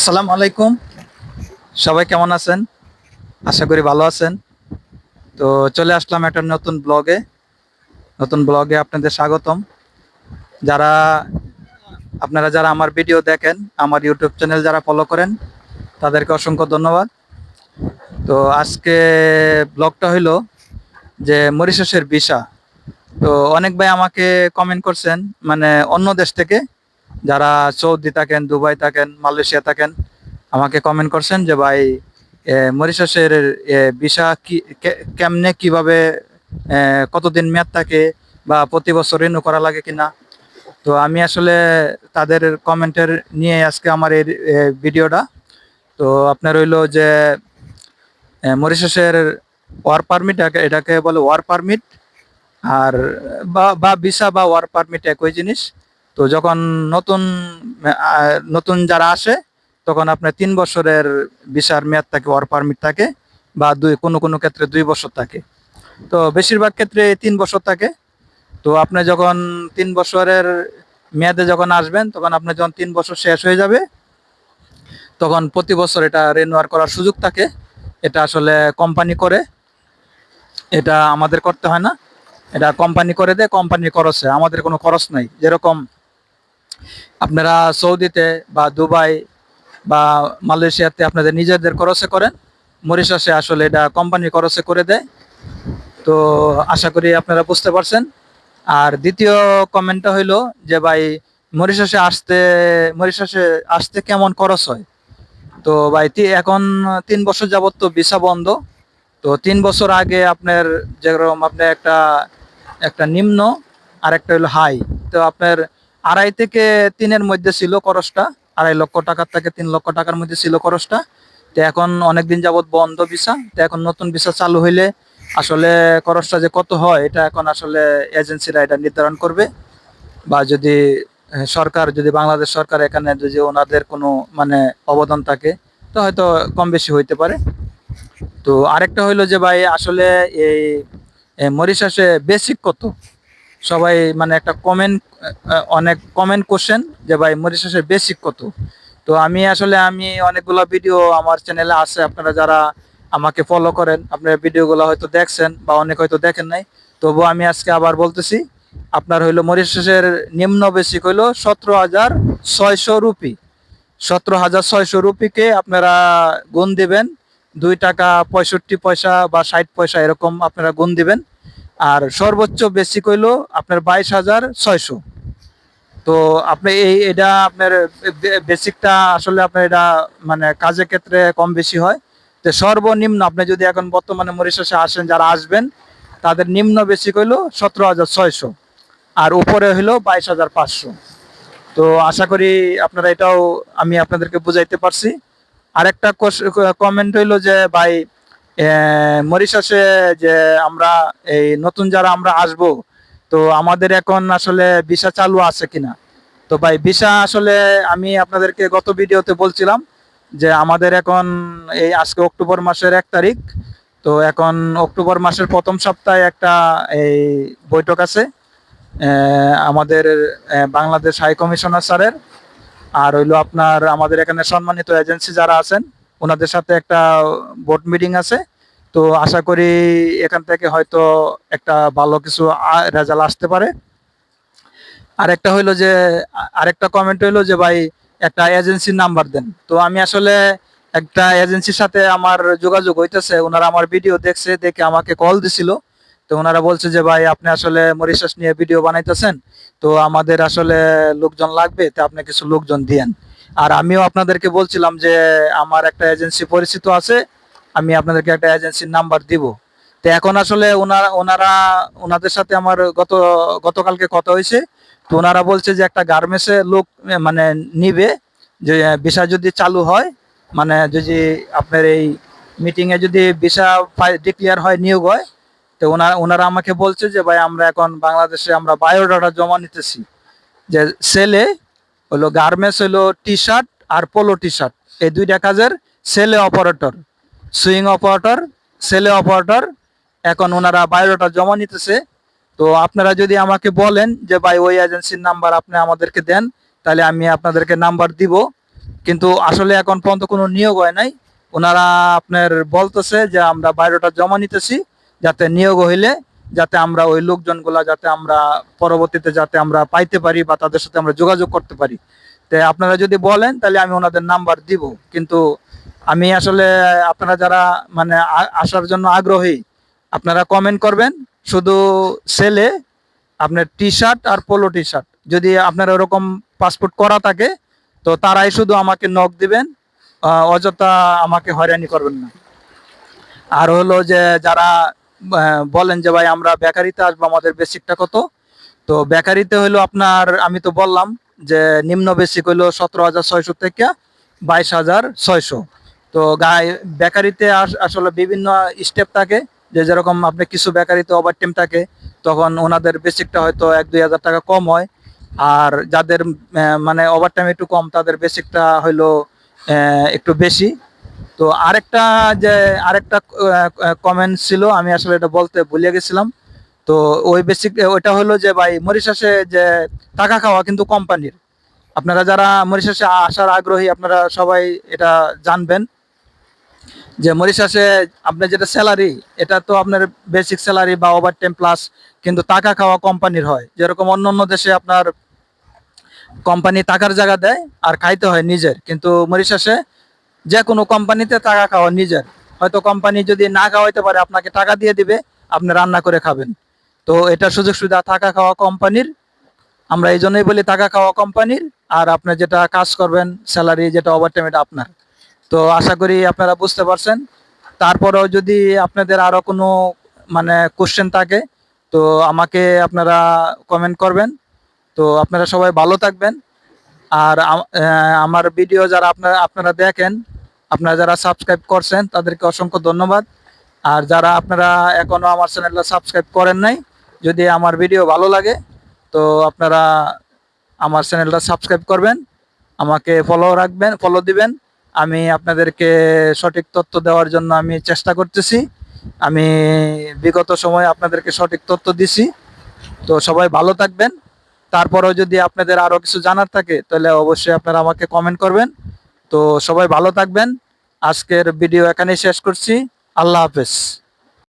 আসসালামু আলাইকুম। সবাই কেমন আছেন? আশা করি ভালো আছেন। তো চলে আসলাম একটা নতুন ব্লগে। নতুন ব্লগে আপনাদের স্বাগতম। যারা, আপনারা যারা আমার ভিডিও দেখেন, আমার ইউটিউব চ্যানেল যারা ফলো করেন, তাদেরকে অসংখ্য ধন্যবাদ। তো আজকে ব্লগটা হইল যে মরিশাসের ভিসা। তো অনেক ভাই আমাকে কমেন্ট করছেন মানে অন্য দেশ থেকে। যারা সৌদি থাকেন, দুবাই থাকেন, মালয়েশিয়া থাকেন, আমাকে কমেন্ট করছেন যে, ভাই মরিশাসের ভিসা কি কেমনে, কীভাবে কতদিন মেয়াদ থাকে বা প্রতি বছর রিনিউ করা লাগে কিনা? তো আমি আসলে তাদের কমেন্টের নিয়ে আজকে আমার এই ভিডিওটা। তো আপনার হইল যে মরিশাসের ওয়ার পারমিট এটাকে বলে ওয়ার পারমিট আর বা- বা ভিসা বা ওয়ার পারমিট একই জিনিস। তো যখন নতুন নতুন যারা আসে, তখন আপনার তিন বছরের ভিসার মেয়াদ থাকে ওয়ার পারমিট থাকে, বা দুই, কোনো কোনো ক্ষেত্রে দুই বছর থাকে। তো বেশিরভাগ ক্ষেত্রে তিন বছর থাকে। তো আপনি যখন তিন বছরের মেয়াদে যখন আসবেন, তখন আপনার যখন তিন বছর শেষ হয়ে যাবে, তখন প্রতি বছর এটা রেনুয়ার করার সুযোগ থাকে। এটা আসলে কোম্পানি করে। এটা আমাদের করতে হয় না। এটা কোম্পানি করে দেয় কোম্পানির খরচে। আমাদের কোনো খরচ নাই। যেরকম আপনারা সৌদিতে বা দুবাই বা মালয়েশিয়াতে আপনাদের নিজেদের খরচে করেন। মরিশাসে আসলে এটা কোম্পানির খরচে করে দেয়। তো আশা করি আপনারা বুঝতে পারছেন। আর দ্বিতীয় কমেন্টটা হইল যে ভাই, মরিশাসে আসতে মরিশাসে আসতে কেমন খরচ হয়? তো ভাই এখন তিন বছর যাবত তো ভিসা বন্ধ। তো তিন বছর আগে আপনার যেরকম আপনার একটা একটা নিম্ন আর একটা হলো হাই তো আপনার আড়াই থেকে তিনের মধ্যে ছিল খরচটা, আড়াই লক্ষ টাকার থেকে তিন লক্ষ টাকার মধ্যে ছিল খরচটা। তো এখন অনেকদিন যাবত বন্ধ ভিসা, তো এখন নতুন ভিসা চালু হইলে আসলে খরচটা যে কত হয়, এটা এখন আসলে এজেন্সিরা এটা নির্ধারণ করবে। বা যদি সরকার, যদি বাংলাদেশ সরকার এখানে যদি ওনাদের কোনো মানে অবদান থাকে, তো হয়তো কম বেশি হইতে পারে। তো আরেকটা হইল যে ভাই, আসলে এই মরিশাসে বেসিক কত? সবাই মানে একটা কমেন্ট অনেক কমেন্ট কোশ্চেন যে ভাই মরিশাসের বেসিক কত? তো আমি আসলে আমি অনেকগুলো ভিডিও আমার চ্যানেলে আছে, আপনারা যারা আমাকে ফলো করেন, আপনার ভিডিওগুলো হয়তো দেখছেন বা অনেক হয়তো দেখেন নাই। তবুও আমি আজকে আবার বলতেছি, আপনার হইল মরিশাসের নিম্ন বেসিক হইল সতেরো হাজার ছয়শো রুপি। সতেরো হাজার ছয়শো রুপিকে আপনারা গুণ দিবেন, দুই টাকা পঁয়ষট্টি পয়সা বা ষাট পয়সা এরকম আপনারা গুণ দিবেন। আর সর্বোচ্চ বেসিক হইল আপনার বাইশ হাজার ছয়শো। তো আপনি এই, এটা আপনার বেসিকটা আসলে আপনার এটা মানে কাজের ক্ষেত্রে কম বেশি হয়। তো সর্বনিম্ন আপনি যদি এখন বর্তমানে মরিশাসে আসেন, যারা আসবেন, তাদের নিম্ন বেসিক হইল সতেরো হাজার ছয়শো। আর উপরে হইল বাইশ হাজার পাঁচশো। তো আশা করি আপনারা এটাও আমি আপনাদেরকে বুঝাইতে পারছি। আরেকটা কমেন্ট হইল যে, ভাই মরিশাসে যে আমরা এই নতুন যারা আমরা আসব, তো আমাদের এখন আসলে ভিসা চালু আছে কিনা? তো ভাই, ভিসা আসলে আমি আপনাদেরকে গত ভিডিওতে বলছিলাম যে আমাদের এখন এই আজকে অক্টোবর মাসের এক তারিখ, তো এখন অক্টোবর মাসের প্রথম সপ্তাহে একটা এই বৈঠক আছে আমাদের বাংলাদেশ হাই কমিশনার স্যারের, আর হইল আপনার আমাদের এখানে সম্মানিত এজেন্সি যারা আছেন ওনাদের সাথে একটা বোর্ড মিটিং আছে। তো আশা করি এখান থেকে হয়তো একটা ভালো কিছু রেজাল্ট আসতে পারে। আরেকটা হইল যে, আরেকটা কমেন্ট হইল যে, ভাই, একটা এজেন্সির নাম্বার দেন। তো আমি আসলে একটা এজেন্সির সাথে আমার যোগাযোগ হইতেছে, ওনারা আমার ভিডিও দেখছে, দেখে আমাকে কল দিছিল। তো ওনারা বলছে যে, ভাই, আপনি আসলে মরিশাস নিয়ে ভিডিও বানাইতেছেন। তো আমাদের আসলে লোকজন লাগবে, তো আপনি কিছু লোকজন দিয়েন। আর আমিও আপনাদেরকে বলছিলাম যে আমার একটা এজেন্সি পরিচিত আছে, আমি আপনাদেরকে একটা এজেন্সির নাম্বার দিব। তো এখন আসলে ওনারা ওনারা, ওনাদের সাথে আমার গত, গতকালকে কথা হয়েছে। তো ওনারা বলছে যে একটা গার্মেন্টসে লোক মানে নিবে, যে ভিসা যদি চালু হয় মানে যদি আপনার এই মিটিং এ যদি ভিসা ডিক্লিয়ার হয়, নিয়োগ হয়, তো ওনারা ওনারা আমাকে বলছে যে, ভাই, আমরা এখন বাংলাদেশে আমরা বায়োডাটা জমা নিতেছি। যে, সেলে হলো গার্মেন্টস হলো টি শার্ট আর পোলো টি শার্ট এই দুইটা কাজের সেলে অপারেটর সুইং অপারেটর সেলে অপারেটর এখন ওনারা বায়োডাটা জমা নিতেছে। তো আপনারা যদি আমাকে বলেন যে, ভাই, ওই এজেন্সির নাম্বার আপনি আমাদেরকে দেন, তাহলে আমি আপনাদেরকে নাম্বার দিব। কিন্তু আসলে এখন পর্যন্ত কোনো নিয়োগ হয় নাই। ওনারা আপনার বলতেছে যে, আমরা বায়োডাটা জমা নিতেছি, যাতে নিয়োগ হইলে যাতে আমরা ওই লোকজনগুলা যাতে আমরা পরবর্তীতে যাতে আমরা পাইতে পারি বা তাদের সাথে আমরা যোগাযোগ করতে পারি। তো আপনারা যদি বলেন, তাহলে আমি ওনাদের নাম্বার দিব। কিন্তু আমি আসলে, আপনারা যারা মানে আসার জন্য আগ্রহী, আপনারা কমেন্ট করবেন। শুধু সেলে আপনার টি শার্ট আর পোলো টি শার্ট যদি আপনার ওরকম পাসপোর্ট করা থাকে, তো তারাই শুধু আমাকে নখ দিবেন। অযথা আমাকে হয়রানি করবেন না। আর হলো যে, যারা বলেন যে ভাই, আমরা বেকারিতে আসব, আমাদের বেসিকটা কত? তো বেকারিতে হলো আপনার, আমি তো বললাম যে নিম্ন বেসিক হলো সতেরো হাজার ছয়শো থেকে বাইশ হাজার ছয়শো। তো গায়ে বেকারিতে আস- আসলে বিভিন্ন স্টেপ থাকে, যে যেরকম আপনি কিছু বেকারিতে ওভার টাইম থাকে, তখন ওনাদের বেসিকটা হয়তো এক, দুই হাজার টাকা কম হয়। আর যাদের মানে ওভার টাইম একটু কম, তাদের বেসিকটা হইল একটু বেশি। তো আরেকটা যে, আরেকটা কমেন্ট ছিল, আমি আসলে এটা বলতে ভুলে গেছিলাম। তো ওই বেসিক ওইটা হলো যে ভাই, মরিশাসে যে টাকা খাওয়া কিন্তু কোম্পানির। আপনারা যারা মরিশাসে আসার আগ্রহী, আপনারা সবাই এটা জানবেন। যে মরিশাসে আপনার যেটা স্যালারি এটা তো আপনার বেসিক স্যালারি বা ওভার টাইম প্লাস কিন্তু টাকা খাওয়া কোম্পানির হয়। যেরকম অন্য অন্য দেশে আপনার কোম্পানি টাকার জায়গা দেয় আর খাইতে হয় নিজের। কিন্তু মরিশাসে যে কোনো কোম্পানিতে টাকা খাওয়া নিজের। হয়তো কোম্পানি যদি না খাওয়াইতে পারে, আপনাকে টাকা দিয়ে দিবে, আপনি রান্না করে খাবেন। তো এটা সুযোগ সুবিধা থাকা খাওয়া কোম্পানির। আমরা এই জন্যই বলি টাকা খাওয়া কোম্পানির, আর আপনি যেটা কাজ করবেন স্যালারি যেটা ওভার টাইম এটা আপনার। তো আশা করি আপনারা বুঝতে পারছেন। তারপরেও যদি আপনাদের আরও কোনো মানে কোশ্চেন থাকে, তো আমাকে আপনারা কমেন্ট করবেন। তো আপনারা সবাই ভালো থাকবেন। আর আমার ভিডিও যারা আপনারা আপনারা দেখেন আপনারা যারা সাবস্ক্রাইব করছেন, তাদেরকে অসংখ্য ধন্যবাদ। আর যারা আপনারা এখনও আমার চ্যানেলটা সাবস্ক্রাইব করেন নাই, যদি আমার ভিডিও ভালো লাগে, তো আপনারা আমার চ্যানেলটা সাবস্ক্রাইব করবেন, আমাকে ফলো রাখবেন ফলো দিবেন। আমি আপনাদেরকে সঠিক তথ্য দেওয়ার জন্য আমি চেষ্টা করতেছি। আমি বিগত সময়ে আপনাদেরকে সঠিক তথ্য দিছি। তো সবাই ভালো থাকবেন। তারপরেও যদি আপনাদের আরও কিছু জানার থাকে, তাহলে অবশ্যই আপনারা আমাকে কমেন্ট করবেন। তো সবাই ভালো থাকবেন। আজকের ভিডিও এখানেই শেষ করছি। আল্লাহ হাফেজ।